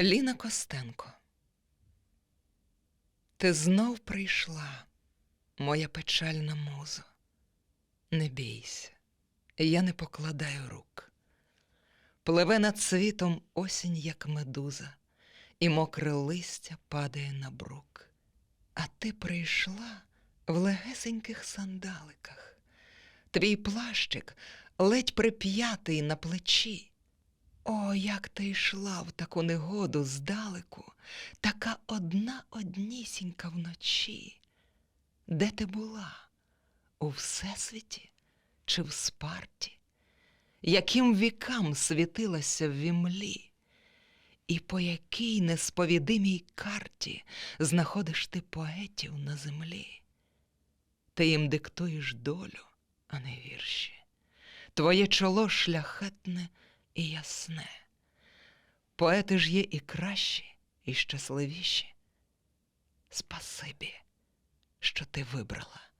Ліна Костенко. Ти знов прийшла, моя печальна музо. Не бійся, я не покладаю рук. Пливе над світом осінь, як медуза, і мокре листя падає на брук. А ти прийшла в легесеньких сандаликах. Твій плащик ледь прип'ятий на плечі. О, як ти йшла в таку негоду здалеку, така одна однісінька вночі. Де ти була? У всесвіті чи в спарті? Яким вікам світилася в вімлі? І по якій несповідимій карті знаходиш ти поетів на землі? Ти їм диктуєш долю, а не вірші. Твоє чоло шляхетне і ясне. Поети ж є і кращі, і щасливіші. Спасибі, що ти вибрала